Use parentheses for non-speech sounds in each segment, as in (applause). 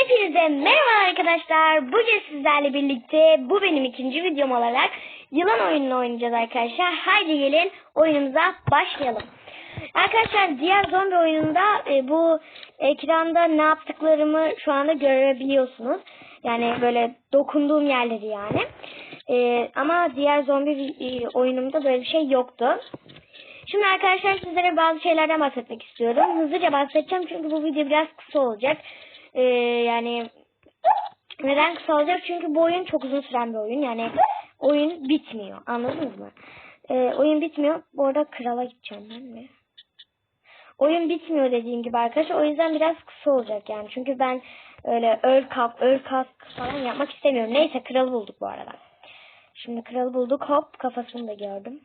Hepinize merhaba arkadaşlar. Bugün sizlerle birlikte bu benim ikinci videom olarak yılan oyununu oynayacağız arkadaşlar. Haydi gelin oyunumuza başlayalım. Arkadaşlar diğer zombi oyununda e, bu ekranda ne yaptıklarımı şu anda görebiliyorsunuz. Yani böyle dokunduğum yerleri yani. E, ama diğer zombi e, oyunumda böyle bir şey yoktu. Şimdi arkadaşlar sizlere bazı şeylerden bahsetmek istiyorum. Hızlıca bahsedeceğim çünkü bu video biraz kısa olacak. Ee, yani neden kısa olacak? Çünkü bu oyun çok uzun süren bir oyun. Yani oyun bitmiyor. Anladınız mı? Ee, oyun bitmiyor. Bu arada krala gideceğim ben mi? Oyun bitmiyor dediğim gibi arkadaşlar. O yüzden biraz kısa olacak yani. Çünkü ben öyle öl kap, öl kask falan yapmak istemiyorum. Neyse kralı bulduk bu arada. Şimdi kralı bulduk. Hop kafasını da gördüm.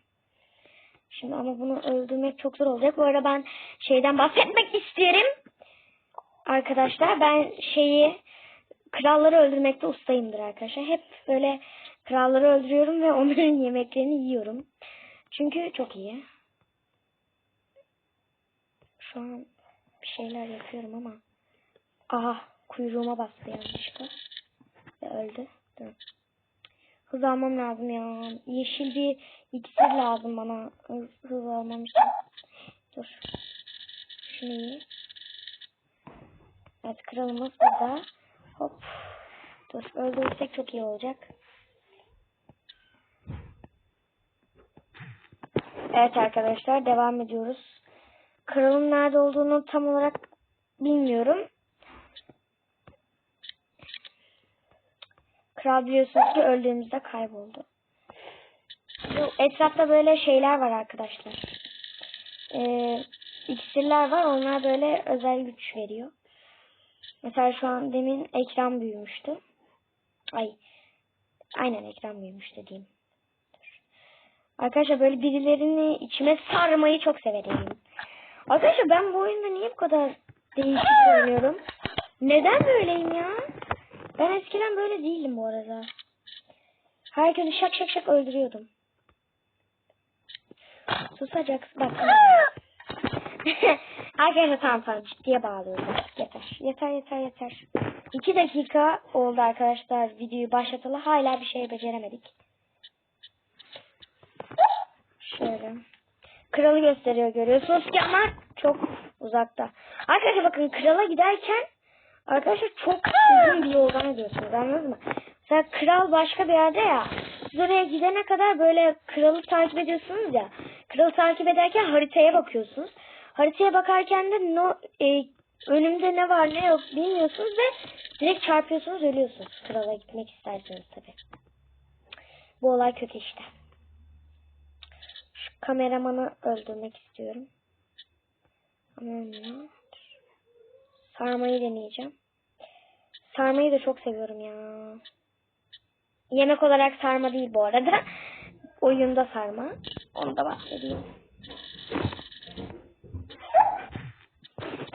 Şimdi ama bunu öldürmek çok zor olacak. Bu arada ben şeyden bahsetmek isterim. Arkadaşlar ben şeyi kralları öldürmekte ustayımdır arkadaşlar. Hep böyle kralları öldürüyorum ve onların (laughs) yemeklerini yiyorum. Çünkü çok iyi. Şu an bir şeyler yapıyorum ama. Aha kuyruğuma bastı yanlışlıkla. Ve öldü. Dur. Hız almam lazım ya. Yeşil bir iksir lazım bana. Hız, hız almam için. Dur. Şunu iyi. Evet kralımız burada. Hop. Dur öldürürsek çok iyi olacak. Evet arkadaşlar devam ediyoruz. Kralın nerede olduğunu tam olarak bilmiyorum. Kral biliyorsunuz ki öldüğümüzde kayboldu. Bu etrafta böyle şeyler var arkadaşlar. Ee, iksirler var. Onlar böyle özel güç veriyor. Mesela şu an demin ekran büyümüştü. Ay. Aynen ekran büyümüş dediğim. Arkadaşlar böyle birilerini içime sarmayı çok severim. Arkadaşlar ben bu oyunda niye bu kadar değişik oynuyorum? Neden böyleyim ya? Ben eskiden böyle değildim bu arada. Herkesi şak şak şak öldürüyordum. Susacaksın. Bak. (laughs) (laughs) arkadaşlar tamam tamam ciddiye bağlıyorum. Yeter. Yeter yeter yeter. İki dakika oldu arkadaşlar videoyu başlatalı. Hala bir şey beceremedik. Şöyle. Kralı gösteriyor görüyorsunuz ki ama çok uzakta. Arkadaşlar bakın krala giderken Arkadaşlar çok uzun bir yoldan gidiyorsunuz anladınız mı? Mesela kral başka bir yerde ya. Siz oraya gidene kadar böyle kralı takip ediyorsunuz ya. Kralı takip ederken haritaya bakıyorsunuz. Haritaya bakarken de no, e, önümde ne var ne yok bilmiyorsunuz ve direkt çarpıyorsunuz ölüyorsunuz. Krala gitmek isterseniz tabi. Bu olay kötü işte. Şu kameramanı öldürmek istiyorum. Olmuyor. Sarmayı deneyeceğim. Sarmayı da çok seviyorum ya. Yemek olarak sarma değil bu arada. (laughs) Oyunda sarma. Onu da bahsedeyim.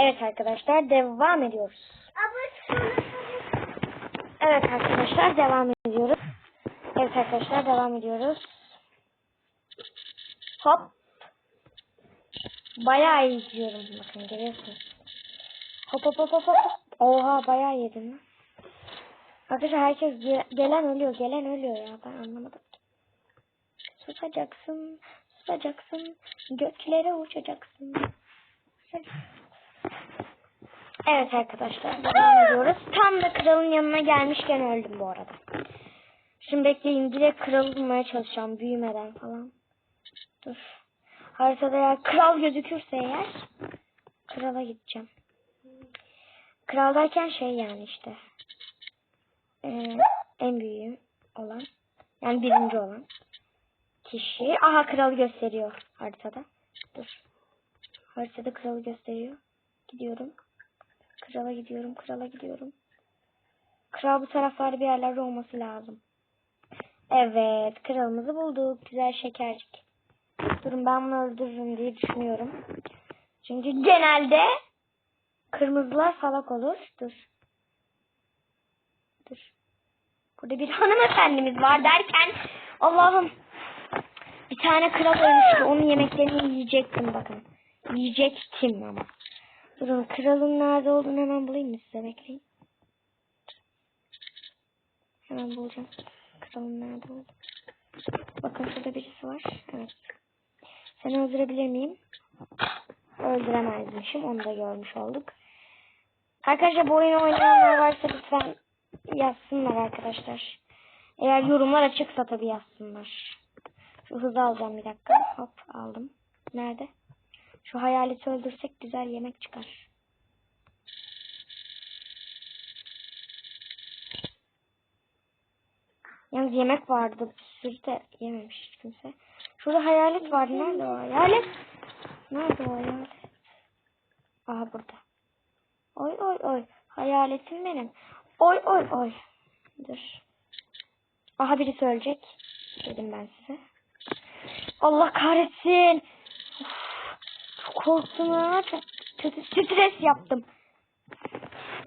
Evet arkadaşlar devam ediyoruz. Evet arkadaşlar devam ediyoruz. Evet arkadaşlar devam ediyoruz. Hop. Bayağı iyi izliyorum bakın görüyorsunuz. Hop hop hop hop. Oha bayağı yedim lan. Arkadaşlar herkes ge gelen ölüyor. Gelen ölüyor ya. Ben anlamadım. Susacaksın. Susacaksın. Göklere uçacaksın. Evet arkadaşlar. Devam. Tam da kralın yanına gelmişken öldüm bu arada. Şimdi bekleyin. Direkt kralı bulmaya çalışacağım. Büyümeden falan. Dur. Haritada eğer kral gözükürse eğer krala gideceğim. Kral derken şey yani işte. Ee, en büyüğü olan. Yani birinci olan. Kişi. Aha kralı gösteriyor haritada. Dur. Haritada kralı gösteriyor. Gidiyorum. Krala gidiyorum. Krala gidiyorum. Kral bu taraflarda bir yerlerde olması lazım. Evet. Kralımızı bulduk. Güzel şekercik. Durun ben bunu öldürürüm diye düşünüyorum. Çünkü genelde Kırmızılar salak olur. Dur. Dur. Burada bir (laughs) hanımefendimiz var derken Allah'ım bir tane kral ölmüştü. Onun yemeklerini yiyecektim bakın. Yiyecektim ama. Durun kralın nerede olduğunu hemen bulayım mı size bekleyin. Hemen bulacağım. Kralın nerede oldu? Bakın şurada birisi var. Evet. Seni öldürebilir miyim? Öldüremezmişim. Onu da görmüş olduk. Arkadaşlar bu oyunu oynayanlar varsa lütfen yazsınlar arkadaşlar. Eğer yorumlar açıksa tabii yazsınlar. Şu hızı alacağım bir dakika. Hop aldım. Nerede? Şu hayaleti öldürsek güzel yemek çıkar. Yalnız yemek vardı. Bir sürü de yememiş kimse. Şurada hayalet vardı. Nerede o hayalet? Nerede o hayalet? Aha burada. Oy oy oy. Hayaletim benim. Oy oy oy. Dur. Aha birisi ölecek. Dedim ben size. Allah kahretsin. Uf, çok kötü stres yaptım.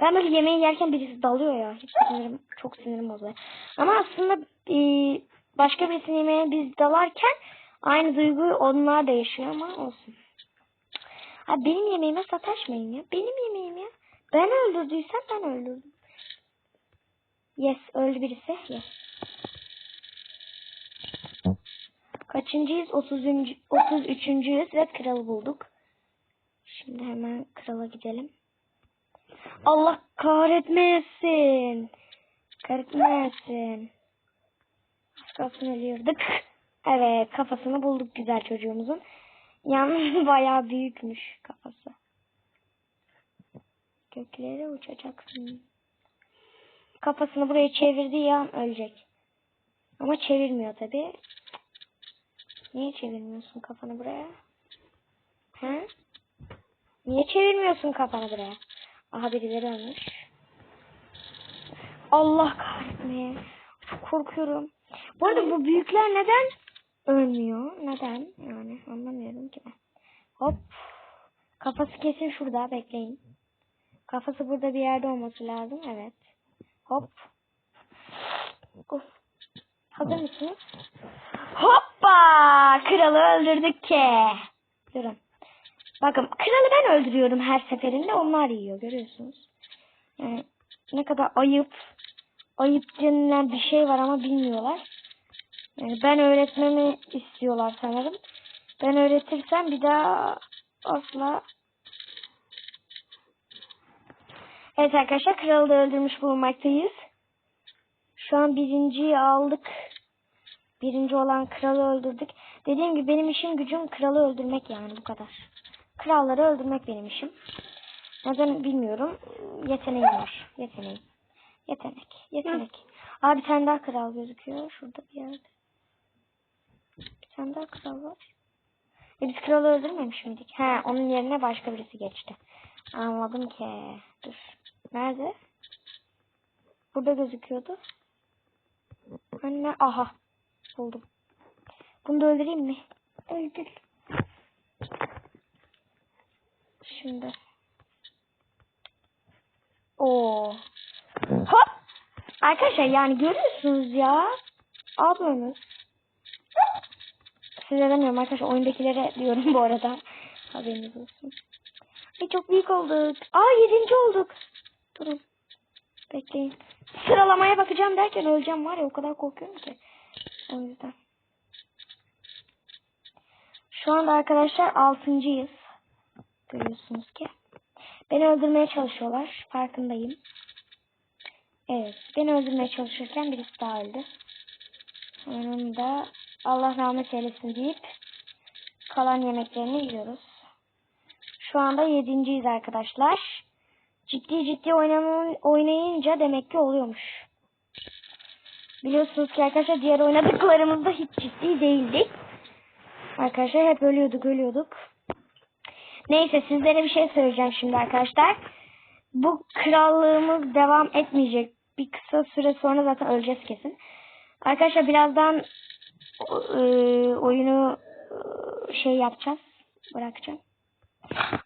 Ben böyle yemeği yerken birisi dalıyor ya. Hiç sinirim, çok sinirim oluyor. Ama aslında e, başka birisinin yemeğine biz dalarken aynı duyguyu onlar da yaşıyor ama olsun. Ha benim yemeğime sataşmayın ya. Benim yemeğim ya. Ben öldürdüysem ben öldürdüm. Yes öldü birisi. Yes. Kaçıncıyız? 30. 33. ve kralı bulduk. Şimdi hemen krala gidelim. Allah kahretmesin. Kahretmesin. Az kalsın ölüyorduk. Evet kafasını bulduk güzel çocuğumuzun. Yalnız (laughs) bayağı büyükmüş kafası. Göklere uçacaksın. Kafasını buraya çevirdiği an ölecek. Ama çevirmiyor tabi. Niye çevirmiyorsun kafanı buraya? He? Niye çevirmiyorsun kafanı buraya? Aha birileri ölmüş. Allah kahretmeye. Korkuyorum. Bu arada bu büyükler neden ölmüyor? Neden? Yani anlamıyorum ki ben. Hop. Kafası kesin şurada. Bekleyin. Kafası burada bir yerde olması lazım. Evet. Hop. Of. Hazır mısınız? Hoppa! Kralı öldürdük ki. Durun. Bakın kralı ben öldürüyorum her seferinde. Onlar yiyor. Görüyorsunuz. Yani ne kadar ayıp. Ayıp denilen bir şey var ama bilmiyorlar. Yani ben öğretmemi istiyorlar sanırım. Ben öğretirsem bir daha asla Evet arkadaşlar kralı da öldürmüş bulunmaktayız. Şu an birinciyi aldık. Birinci olan kralı öldürdük. Dediğim gibi benim işim gücüm kralı öldürmek yani bu kadar. Kralları öldürmek benim işim. Neden bilmiyorum. Yeteneğim var. Yeteneğim. Yetenek. Yetenek. Aa bir tane daha kral gözüküyor. Şurada bir yerde. Bir tane daha kral var. E biz kralı öldürmemiş miydik? He onun yerine başka birisi geçti. Anladım ki. Dur. Nerede? Burada gözüküyordu. Anne aha. Buldum. Bunu da öldüreyim mi? Öldür. Şimdi. Oo. Hop. Arkadaşlar yani görüyorsunuz ya. Ablamız. Size demiyorum arkadaşlar. Oyundakilere diyorum bu arada. Haberiniz olsun. Ay çok büyük olduk. Aa yedinci olduk. Durun. Bekleyin. Sıralamaya bakacağım derken öleceğim var ya o kadar korkuyorum ki. O yüzden. Şu anda arkadaşlar altıncıyız. Görüyorsunuz ki. Beni öldürmeye çalışıyorlar. Farkındayım. Evet. Beni öldürmeye çalışırken birisi daha öldü. Onun da Allah rahmet eylesin deyip kalan yemeklerini yiyoruz. Şu anda yedinciyiz arkadaşlar. Ciddi ciddi oynanan, oynayınca demek ki oluyormuş. Biliyorsunuz ki arkadaşlar diğer oynadıklarımızda hiç ciddi değildik. Arkadaşlar hep ölüyorduk ölüyorduk. Neyse sizlere bir şey söyleyeceğim şimdi arkadaşlar. Bu krallığımız devam etmeyecek. Bir kısa süre sonra zaten öleceğiz kesin. Arkadaşlar birazdan e, oyunu e, şey yapacağız. Bırakacağım.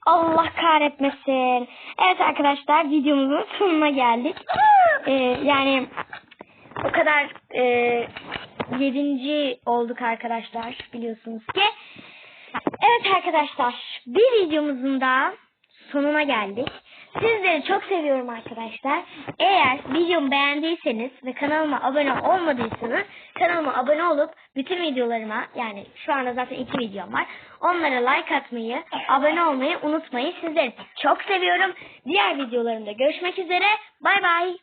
Allah kahretmesin. Evet arkadaşlar videomuzun sonuna geldik. Ee, yani o kadar e, yedinci olduk arkadaşlar biliyorsunuz ki. Evet arkadaşlar bir videomuzun da sonuna geldik. Sizleri çok seviyorum arkadaşlar. Eğer videomu beğendiyseniz ve kanalıma abone olmadıysanız kanalıma abone olup bütün videolarıma yani şu anda zaten iki videom var. Onlara like atmayı, abone olmayı unutmayın. Sizleri çok seviyorum. Diğer videolarımda görüşmek üzere. Bay bay.